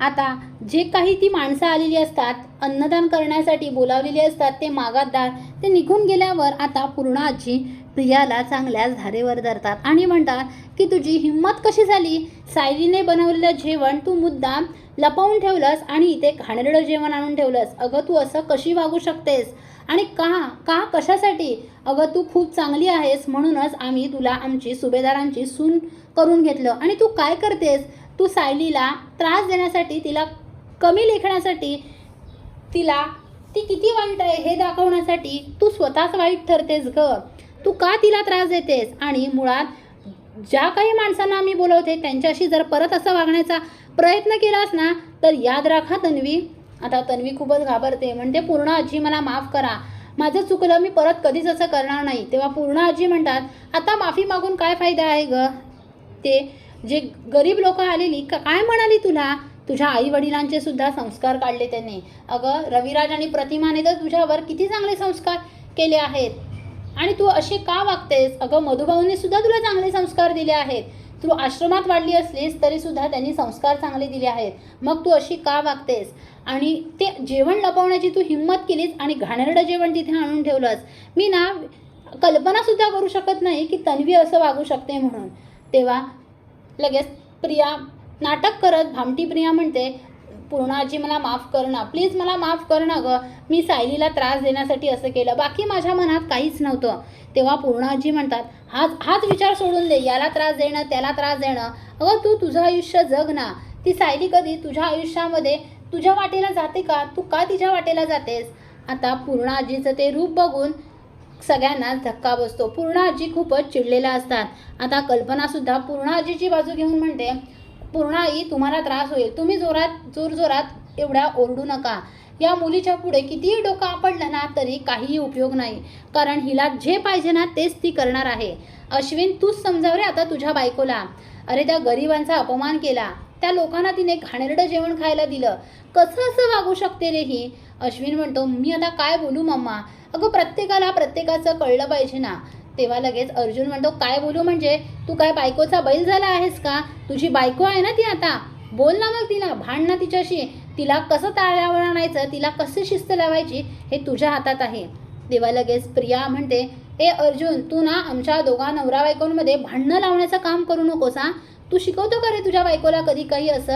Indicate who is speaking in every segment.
Speaker 1: आता जे काही ती माणसं आलेली असतात अन्नदान करण्यासाठी बोलावलेली असतात ते मागातदार ते निघून गेल्यावर आता पूर्ण आजी प्रियाला चांगल्याच धारेवर धरतात आणि म्हणतात की तुझी हिंमत कशी झाली? सायलीने बनवलेलं जेवण तू मुद्दाम लपवून ठेवलंस आणि इथे घाणेरडं जेवण आणून ठेवलंस. अगं तू असं कशी वागू शकतेस? आणि का का कशासाठी? अगं तू खूप चांगली आहेस म्हणूनच आम्ही तुला आमची सुभेदारांची सून करून घेतलं. आणि तू काय करतेस? तू सायलीला त्रास देण्यासाठी तिला कमी लेखण्यासाठी तिला ती किती वाईट आहे हे दाखवण्यासाठी तू स्वतःच वाईट ठरतेस ग. तू का तिला त्रास देतेस? आणि मुळात ज्या काही माणसांना आम्ही बोलवते त्यांच्याशी जर परत असं वागण्याचा प्रयत्न केलास ना तर याद राखा तन्वी. आता तन्वी खूपच घाबरते. म्हणते पूर्ण आजी मला माफ करा. माझं चुकलं मी परत कधीच असं करणार नाही. तेव्हा पूर्ण आजी म्हणतात आता माफी मागून काय फायदा आहे ग? ते जे गरीब लोक आलेली का काय म्हणाली तुला? तुझ्या आई वडिलांचे सुद्धा संस्कार काढले त्यांनी. अगं रविराज आणि प्रतिमाने तर तुझ्यावर किती चांगले संस्कार केले आहेत. आणि तू अशी का वागतेस? अगं मधुभाऊने सुद्धा तुला चांगले संस्कार दिले आहेत. तू आश्रमात वाढली असलीस तरी सुद्धा त्यांनी संस्कार चांगले दिले आहेत. मग तू अशी का वागतेस? आणि ते जेवण लपवण्याची तू हिंमत केलीस आणि घाणेरडं जेवण तिथे आणून ठेवलंस. मी ना कल्पनासुद्धा करू शकत नाही की तन्वी असं वागू शकते म्हणून. तेव्हा लगेच प्रिया नाटक करत भामटी प्रिया म्हणते पूर्णाजी मला माफ कर ना प्लीज मला माफ कर ना गं. मी सायलीला त्रास देण्यासाठी असं केलं. बाकी माझ्या मनात काहीच नव्हतं. तेव्हा पूर्णाजी म्हणतात हाच हाच विचार सोडून दे. याला त्रास देणं त्याला त्रास देणं. अगं तू तुझं आयुष्य जग ना. ती सायली कधी तुझ्या आयुष्यामध्ये तुझ्या वाटेला जाते का? तू का तिच्या वाटेला जातेस? आता पूर्णाजीचं ते रूप बघून सगळ्यांनाच धक्का बसतो. पूर्ण आजी खूपच चिडलेल्या असतात. आता कल्पनासुद्धा पूर्ण आजीची बाजू घेऊन म्हणते पूर्ण आई तुम्हाला त्रास होईल. तुम्ही जोरात जोरजोरात एवढ्या ओरडू नका. या मुलीच्या पुढे कितीही डोकं आपडलं ना तरी काहीही उपयोग नाही. कारण हिला जे पाहिजे ना तेच ती करणार आहे. अश्विन तूच समजाव रे आता तुझ्या बायकोला. अरे त्या गरिबांचा अपमान केला. त्या लोकांना तिने घाणेरडं जेवण खायला दिलं. कसं असं वागू शकते रे ही? अश्विन म्हणतो मी आता काय बोलू मम्मा अगं प्रत्येकाला प्रत्येकाचं कळलं पाहिजे ना. तेव्हा लगेच अर्जुन म्हणतो काय बोलू म्हणजे? तू काय बायकोचा बैल झाला आहेस का? तुझी बायको आहे ना ती आता? बोल ना मग तिला भांड ना तिच्याशी. तिला कसं ताळ्यावर आणायचं तिला कशी शिस्त लावायची? हे तुझ्या हातात आहे. तेव्हा लगेच प्रिया म्हणते ए अर्जुन तू ना आमच्या दोघा नवरा बायकोंमध्ये भांडणं लावण्याचं काम करू नकोस हा. तू शिकवतो का रे तुझ्या बायकोला कधी काही असं?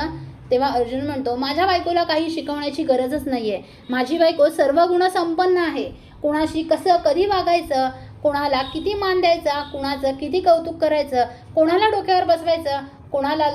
Speaker 1: तेव्हा अर्जुन म्हणतो माझ्या बायकोला काही शिकवण्याची गरजच नाही आहे माझी बायको सर्व गुण संपन्न आहे. कोणाशी कसं कधी वागायचं? कोणाला किती मान द्यायचा? कोणाचं किती कौतुक करायचं? कोणाला डोक्यावर बसवायचं? कोणाला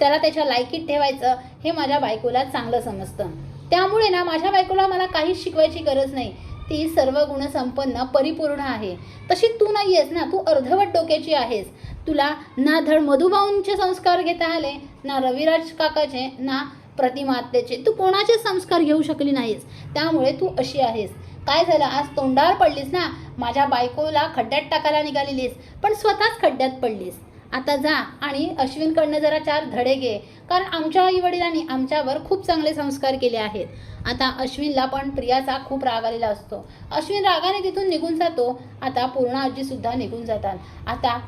Speaker 1: त्याला त्याच्या लायकीत ठेवायचं? हे माझ्या बायकोला चांगलं समजतं. त्यामुळे ना माझ्या बायकोला मला काहीच शिकवायची गरज नाही. ती सर्व गुणसंपन्न परिपूर्ण आहे. तशी तू नाही आहेस ना तू अर्धवट डोक्याची आहेस. तुला ना धड मधुभाऊंचे संस्कार घेता आले ना रविराज काकाचे ना प्रतिमात्याचे तू कोणाचे संस्कार घेऊ शकली नाहीस. त्यामुळे तू अशी आहेस. काय झालं? आज तोंडावर पडलीस ना? माझ्या बायकोला खड्ड्यात टाकायला निघालेलीस. पण स्वतःच खड्ड्यात पडलीस. आता जा आणि अश्विनकडनं जरा चार धडे घे. कारण आमच्या आई वडिलांनी आमच्यावर खूप चांगले संस्कार केले आहेत. आता अश्विनला पण प्रियाचा खूप राग आलेला असतो. अश्विन रागाने तिथून निघून जातो. आता पूर्णा आजीसुद्धा निघून जातात. आता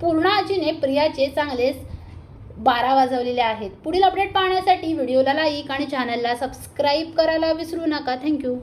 Speaker 1: पूर्णा आजीने प्रियाचे चांगलेच बारा वाजवलेले आहेत. पुढील अपडेट पाहण्यासाठी व्हिडिओला लाईक आणि चॅनलला सबस्क्राईब करायला विसरू नका. थँक्यू